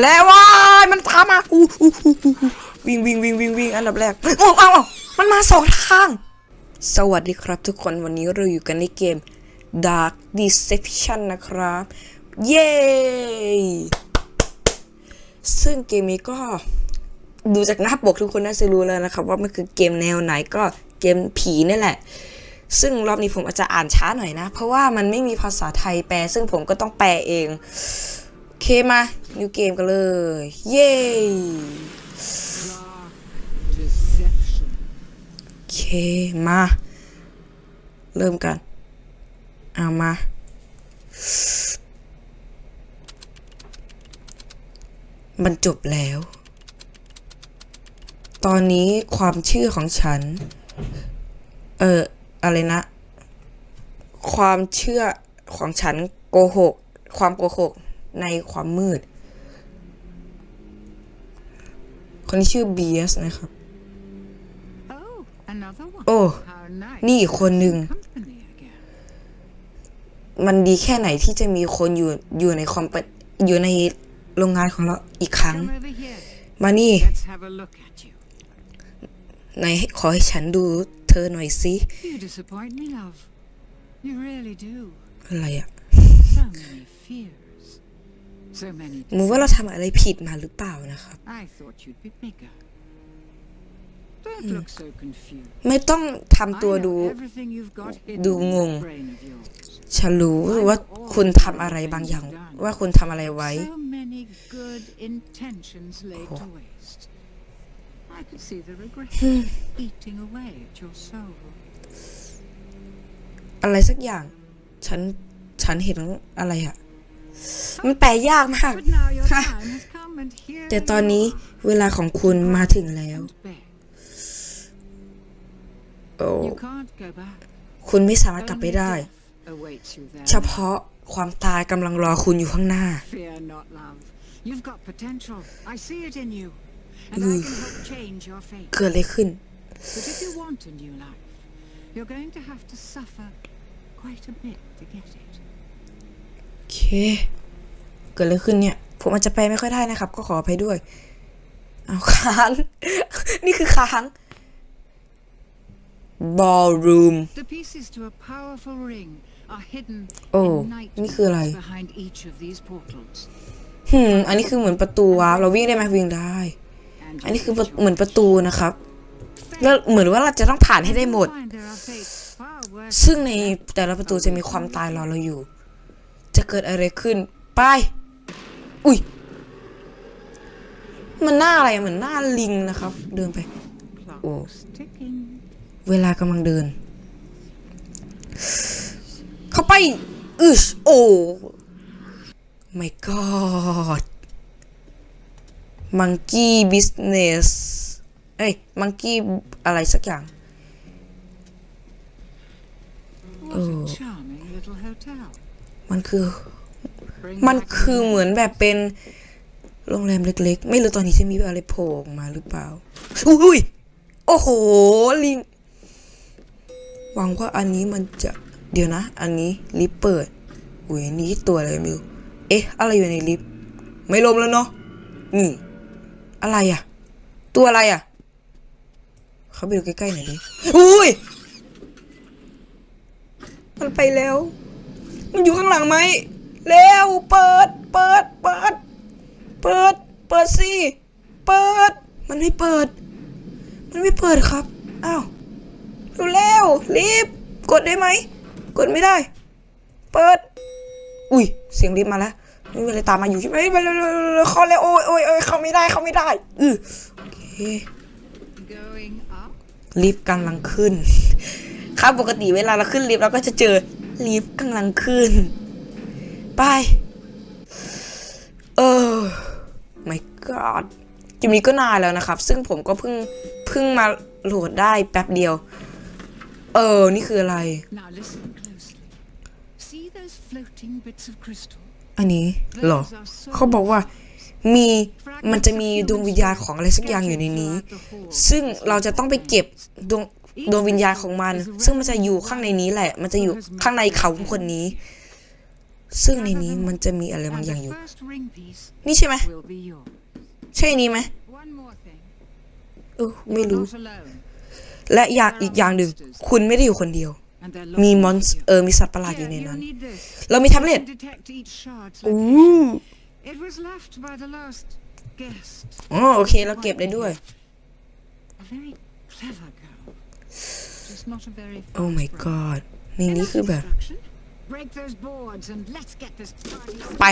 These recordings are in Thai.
แล้วว้ายมันตามมาอู้อู้อู้อู้วิ่งวิ่งวิ่งวิ่งวิ่งอันดับแรกโอ้เอาเอามันมาสองทาง สวัสดีครับทุกคนวันนี้เราอยู่กันในเกม Dark Deception นะครับ เย้ซึ่งเกมนี้ก็ดูจากหน้าปกทุกคนน่าจะรู้แล้วนะครับ ว่ามันคือเกมแนวไหนก็เกมผีนี่แหละ ซึ่งรอบนี้ผมอาจจะอ่านช้าหน่อยนะ เพราะว่ามันไม่มีภาษาไทยแปล ซึ่งผมก็ต้องแปลเอง เคมานิวเกมกันเลย เย้เคมา เริ่มกัน เอามา มันจบแล้ว ตอนนี้ความเชื่อของฉัน เออ อะไรนะ ความเชื่อของฉันโกหก ความโกหก ในความมืด คนที่ชื่อเบียสนะครับ Oh, another one. โอ้ How nice. นี่อีกคนหนึ่ง Company again. มันดีแค่ไหนที่จะมีคนอยู่อยู่ในคอมเปอยู่ในโรงงานของเราอีกครั้ง Come over here. มานี่ Let's have a look at you. ไหนขอให้ฉันดูเธอหน่อยสิ You disappoint me, love. You really do. อะไรอะ มึงว่าเราทำอะไรผิดมาหรือเปล่านะครับ I thought you'd be bigger. Don't look so confused. ไม่ต้องทำ I ตัว know ดู everything you've got hidden ดู in งง that brain of yours. ฉันรู้ว่าคุณทำอะไรบางอย่าง ว่าคุณทำอะไรไว้ So many good intentions laid to waste. I could see the regret eating away at your soul. อะไรสักอย่าง ฉัน ฉันเห็นอะไรอะ มันแปลยากมาก But now your time has come and here แต่ตอนนี้เวลาของคุณมาถึงแล้ว and beg. โอ้ You can't go back. คุณไม่สามารถกลับไป Only ได้ death awaits you there. เฉพาะความตายกำลังรอคุณอยู่ข้างหน้า Fear not, love. You've got potential. I see it in you. And I can help change your fate. เกิดอะไรขึ้น But if you want a new life, you're going to have to suffer quite a bit to get it. โอเค เกิดอะไรขึ้นเนี่ย ผมอาจจะไปไม่ค่อยได้นะครับ ก็ขออภัยด้วย เอาค้าง นี่คือค้าง ballroom The pieces to a powerful ring are hidden Oh, in night นี่คืออะไร behind each of these portals. หืม อันนี้คือเหมือนประตูวาร์ปเราวิ่งได้ไหมวิ่งได้ And อันนี้ you คือ get เหมือนประตูนะครับ แล้วเหมือนว่าเราจะต้องผ่านให้ได้หมด find there are fates far worse ซึ่งในแต่ละประตูจะมีความตายรอเราอยู่ จะเกิดอะไรขึ้น ไป อุ้ย มันหน้าอะไรอะเหมือนหน้าลิงนะครับ เดินไป clocks ticking. เวลากำลังเดิน เข้าไปอึชโอ้ my god monkey business เอ้ย monkey อะไรสักอย่าง What a charming little hotel. มันคือ มันคือเหมือนแบบเป็นโรงแรมเล็ก ๆ ไม่รู้ตอนนี้จะมีอะไรโผล่ออกมาหรือเปล่า อุ้ย โอ้โห ลิง หวังว่าอันนี้มันจะเดี๋ยวนะ อันนี้ลิฟต์เปิด อุ้ยนนี้ตัวอะไรม่รู้เอ๊ะ อะไรอยู่ในลิฟต์ ไม่ลมแล้วเนาะ นี่ อะไรอะตัวอะไรอะเขาไปดูใกล้ๆหน่อยดิ อุ้ย มันไปแล้ว มันอยู่ข้างหลังไหมเร็วเปิด เปิด เปิด เปิด เปิดสิ เปิด มันไม่เปิด มันไม่เปิดครับ อ้าวเร็วๆรีบ กดได้ไหม กดไม่ได้ เปิด อุ้ย เสียงรีบมาแล้วไม่มีอะไรตามมาอยู่ใช่ไหมไปเร็วๆๆๆเข้าเลยโอ้ยโอ้ยโอ้ยเข้าไม่ได้เข้าไม่ได้ อือโอเค going up. ลิฟต์กำลังขึ้น ครับปกติเวลาเราขึ้นลิฟต์เราก็จะเจอ ลิฟต์กำลังขึ้น ไป เออ my god เกมนี้ก็นานแล้วนะครับ ซึ่งผมก็เพิ่งเพิ่งมาโหลดได้แป๊บเดียว เออ นี่คืออะไร Now listen closely. See those floating bits of crystal? อันนี้เหรอ เขาบอกว่ามีมันจะมีดวงวิญญาณของอะไรสักอย่างอยู่ในนี้ ซึ่งเราจะต้องไปเก็บดวง ดวงวิญญาณของมัน ซึ่งมันจะอยู่ข้างในนี้แหละ มันจะอยู่ข้างในเขาคนนี้ ซึ่งในนี้มันจะมีอะไรบาง And อย่างอ the ยู่ first ring piece นี่ใช่ไหม will be yours. ใช่อันนี้ไหม One more thing. เออไม่รู้ Not alone. และอยากอีกอย่างหนึ่งคุณไม่ได้อยู่คนเดียว And they're มี looking มอน for ส you. เออมีสัตว์ประหลาดอยู่ Here, ใน you'll นั้น need this. เรามีแท็บเล็ต To detect each shard's อู้ location. It was left by the last guest. อ๋อโอเค เราเก็บได้ด้วย A very clever girl. Just not a very Oh fast my god ในนี้คือแบบ ไป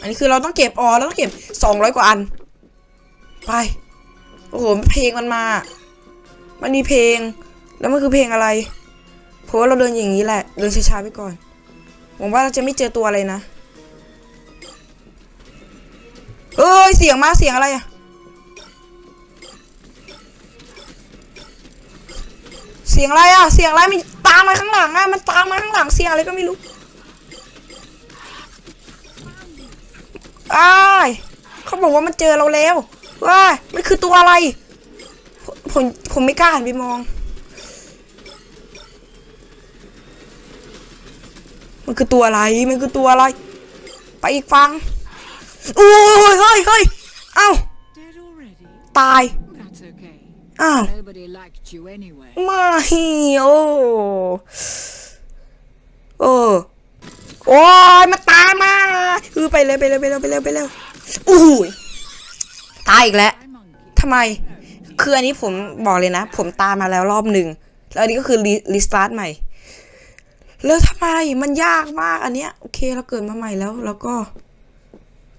อันนี้คือเราต้องเก็บอ๋อเราต้องเก็บสองร้อยกว่าอัน ไป โอ้โห เพลงมันมา มันมีเพลง แล้วมันคือเพลงอะไร เพราะว่าเราเดินอย่างนี้แหละ เดินช้าๆไปก่อน หวังว่าเราจะไม่เจอตัวอะไรนะ เอ้ย เสียงมา เสียงอะไรอะ สียงอะไรอะเสียงอะไรมันตามมาข้างหลังอะมันตามมาข้างหลังเสียงอะไรก็ไม่รู้อ้ายเขาบอกว่ามันเจอเราแล้วว้ามันคือตัวอะไร ผมผมไม่กล้าหันไปมอง มันคือตัวอะไร มันคือตัวอะไร ไปอีกฟังโอ้ยเฮ้ยเฮ้ยเอ้าตาย อ้าว Nobody liked you anyway. ไม่โอ้โอ้โอ้ยมาตามมาคือไปเลยไปเลยไปเลยไปเลยไปเลยอู้ยตายอีกแล้ว Hi, monkey. ทำไม คืออันนี้ผมบอกเลยนะ ผมตามมาแล้วรอบหนึ่ง แล้วอันนี้ก็คือรีสตาร์ทใหม่ แล้วทำไม มันยากมากอันเนี้ย โอเคเราเกิดมาใหม่แล้ว แล้วก็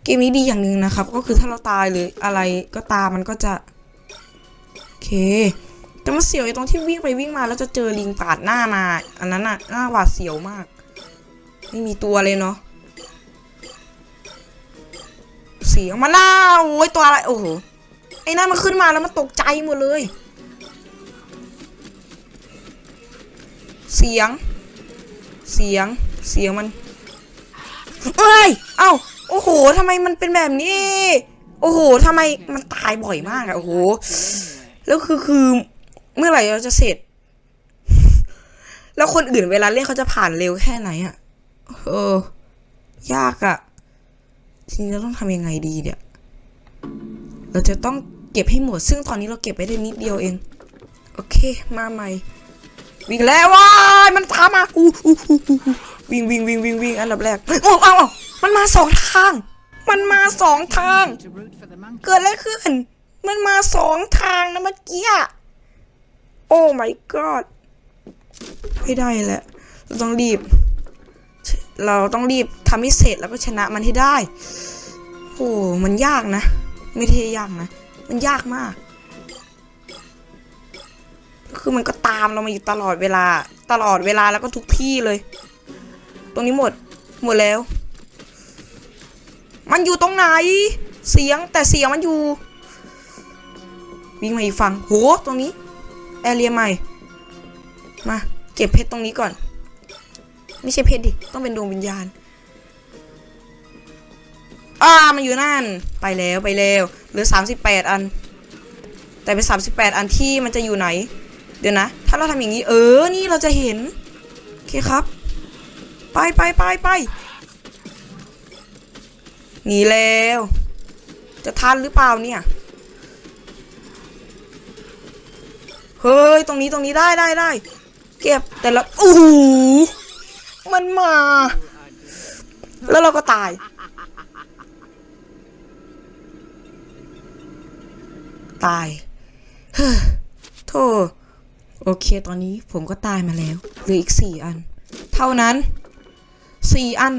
เกมนี้ดีอย่างหนึ่งนะครับ ก็คือถ้าเราตายหรืออะไรก็ตามมันก็จะโอ เค แต่มันเสียวไอ้ตรงที่วิ่งไปวิ่งมาแล้วจะเจอลิงปาดหน้ามา อันนั้นน่ะหน้าหวาดเสียวมาก ไม่มีตัวเลยเนาะเสียงมาหน้าโอ้ยตัวอะไรโอ้โหไอ้นั่นมันขึ้นมาแล้วมันตกใจหมดเลย เสียง เสียงเสียงมันเอ้ยเอ้าโอ้โหทำไมมันเป็นแบบนี้ โอ้โหทำไมมันตายบ่อยมากอะโอ้โห แล้วคือคือเมื่อไหร่เราจะเสร็จ แล้วคนอื่นเวลาเล่นเขาจะผ่านเร็วแค่ไหนอะเออ ยากอะทีนี้เราต้องทำยังไงดีเนี่ย เราจะต้องเก็บให้หมด ซึ่งตอนนี้เราเก็บไปได้นิดเดียวเอง โอเค มาใหม่ วิ่งแล้วว้ายมันตามมาอู้อู้อู้อู้วิ่งวิ่งวิ่งวิ่งวิ่งอันดับแรกโอ้เอาเอามันมาสองทาง มันมาสองทาง เกิดอะไรขึ้น มันมาสองทางนะเมื่อกี้ โอ้ my god ไม่ได้แหละ เราต้องรีบ เราต้องรีบทำให้เสร็จแล้วก็ชนะมันให้ได้ โอ้ มันยากนะ ไม่ใช่ยากนะ มันยากมาก คือมันก็ตามเรามาอยู่ตลอดเวลา ตลอดเวลาแล้วก็ทุกที่เลย ตรงนี้หมด หมดแล้ว มันอยู่ตรงไหน เสียงแต่เสียงมันอยู่ วิ่งมาอีกฝั่งโหตรงนี้แอเรียใหม่มาเก็บเพชรตรงนี้ก่อน ไม่ใช่เพชรดิต้องเป็นดวงวิญญาณอ่ามันอยู่นั่นไปแล้วไปแล้วเหลือ 38 อัน แต่เป็น 38 อันที่มันจะอยู่ไหน เดี๋ยวนะ ถ้าเราทำอย่างนี้ เออนี่เราจะเห็นโอเคครับ ไปไปไปไปหนีแล้ว จะทันหรือเปล่าเนี่ย เฮ้ย ตรงนี้ตรงนี้ได้ได้ได้เก็บแต่ละโอ้โหมันมา แล้วเราก็ตาย ตายเฮ้อโธ่โอเคตอนนี้ผมก็ตายมาแล้วเหลืออีกสี่อัน เท่านั้นสี่อัน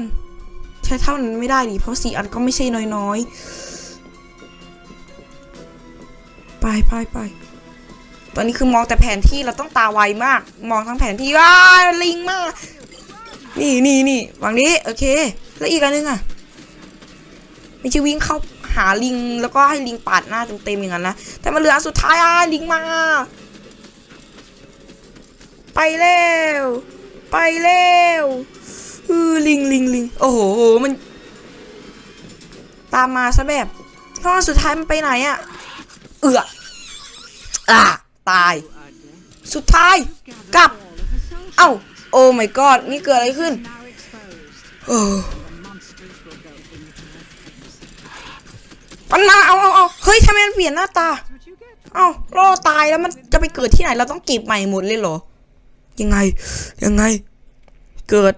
ใช้เท่านั้นไม่ได้ดิเพราะสี่อันก็ไม่ใช่น้อยๆ ไปไปไป ตอนนี้คือมองแต่แผนที่เราต้องตาไวมาก มองทั้งแผนที่ว้าลิงมาก นี่นี่นี่ฝั่งนี้โอเค แล้วอีกอันนึงอะไม่ใช่วิ่งเข้าหาลิงแล้วก็ให้ลิงปาดหน้าเต็มๆอย่างนั้นนะแต่มันเหลืออันสุดท้ายอะลิงมา ไปแล้วไปแล้วอือลิงลิงลิงโอ้โหมัน ตามมาซะแบบเพราะว่าสุดท้ายมันไปไหนอะ เอืออะ ตาย สุดท้าย Gathered Gap. all of the soul เอ้า โอ้ my god นี่เกิดอะไรขึ้นเออ The monsters will go into effect. ปันนาเอาเอาเอาเฮ้ยทำไมมันเปลี่ยนหน้าตา เอ้าล่อตายแล้วมันจะไปเกิดที่ไหน เราต้องเก็บใหม่หมดเลยเหรอ ยังไง ยังไง เกิด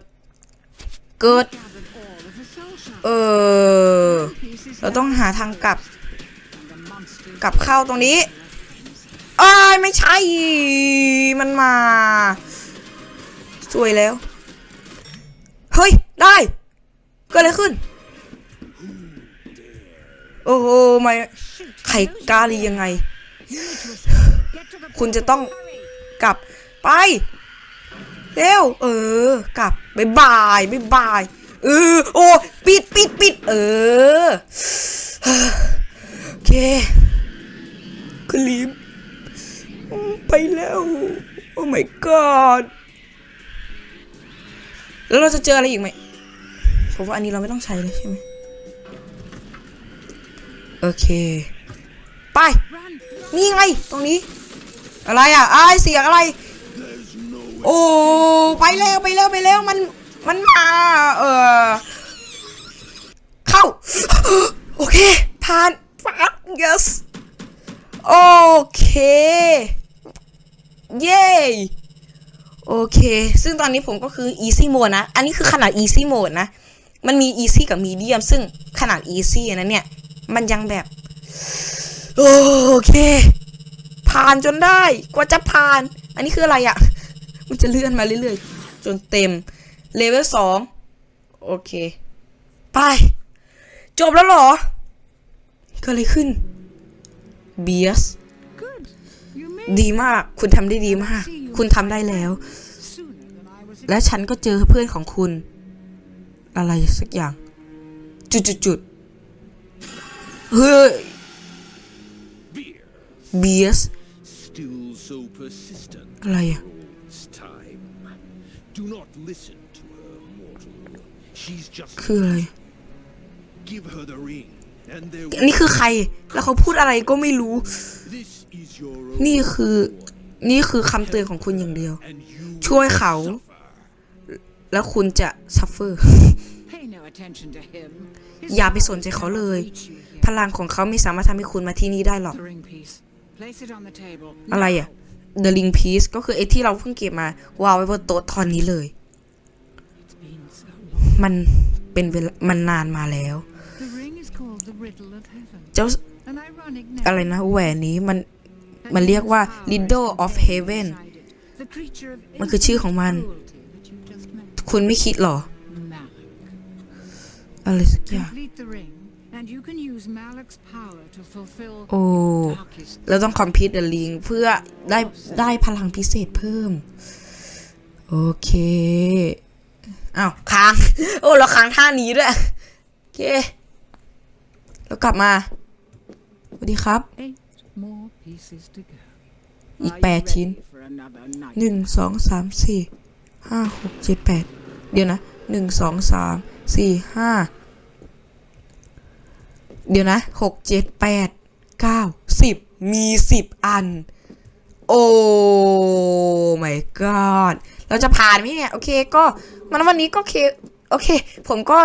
เกิด เออ เราต้องหาทางกลับ กลับเข้าตรงนี้ อ้ายไม่ใช่ มันมาสวยแล้ว เฮ้ย ได้ เกิดอะไรขึ้น โอ้โหไม่ไข่กาลียังไง คุณจะต้องกลับไป เร็ว เออ กลับบายบายบายบาย เออ โอ้ ปิดปิดปิด เออ โอเค คลีม ไปแล้ว โอ้ my god แล้วเราจะเจออะไรอีกไหมผมว่าอันนี้เราไม่ต้องใช้เลยใช่ไหมโอเค ไป นี่ไง ตรงนี้ อะไรอะอ้เสียงอะไร โอ้ไปแล้วไปแล้วไปแล้วมันมันมาเออเข้า โอเค ผ่านผ่าน yes โอเค เย้โอเค ซึ่งตอนนี้ผมก็คือ easy mode นะ อันนี้คือขนาด easy mode นะ มันมี easy กับ medium ซึ่งขนาด easy นะเนี่ย มันยังแบบ โอเค ผ่านจนได้ กว่าจะผ่าน อันนี้คืออะไรอะ่ะ มันจะเลื่อนมาเรื่อยๆ จนเต็ม เลเวลสองโอเค ไป จบแล้วหรอ เกิดอะไรขึ้นเดีมาก คุณทำได้ดีมาก คุณทำได้แล้ว และฉันก็เจอเพื่อนของคุณ อะไรสักอย่าง จุดจุดจุดเฮ้ยเบียสอะไรอะคืออะไรนี่คือใคร แล้วเขาพูดอะไรก็ไม่รู้ นี่คือนี่คือคำเตือนของคุณอย่างเดียว and you ช่วยเขา แล้วคุณจะซัฟเฟอร์ Pay no attention to him. อย่าไปสนใจเขาเลย พลังของเขาไม่สามารถทำให้คุณมาที่นี่ได้หรอก The ring piece. Place it on the table. อะไรอะ The Ring Piece ก็คือไอ้ที่เราเพิ่งเก็บมาวางไว้บนโต๊ะตอนนี้เลย It's been so long. มันเป็นเวลามันนานมาแล้ว The ring is called the Riddle of Heaven. เจ้า An ironic อะไร name. นะแหวนนี้มัน มันเรียกว่า Riddle of Heaven มันคือชื่อของมัน คุณไม่คิดหรอ อะไรสักอย่าง Complete the ring, and you can use Malak's power to fulfill โอ้เราต้องคอมพิวต์เดอะลิงเพื่อได้ได้พลังพิเศษเพิ่ม โอเคอ้าวค้าง โอ้เราค้างท่านี้ด้วย โอเค แล้วกลับมา สวัสดีครับ อีก Are แป you ดชิ้น ready for another night? หนึ่งสองสามสี่ห้าหกเจ็ดแปดเดี๋ยวนะหนึ่งสองสามสี่ห้าเดี๋ยวนะหกเจ็ดแปดเก้าสิบมีสิบอัน โอ้ my god เราจะผ่านไหมเนี่ย โอเคก็มันวันนี้ก็โอเคโอเค ผมก็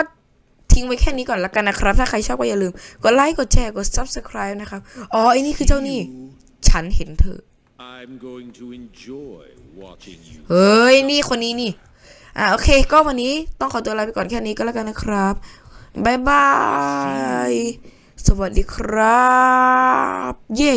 ทิ้งไว้แค่นี้ก่อนละกันนะครับ ถ้าใครชอบก็อย่าลืม กดไลค์ กดแชร์ กด subscribe นะครับ อ๋อไอ้นี่คือเจ้านี่ ฉันเห็นเธอ I'm going to enjoy watching you. เฮ้ย นี่คนนี้นี่ อ่าโอเค ก็วันนี้ต้องขอตัวลาไปก่อนแค่นี้ก็แล้วกันนะครับบ๊ายบาย สวัสดีครับ เย้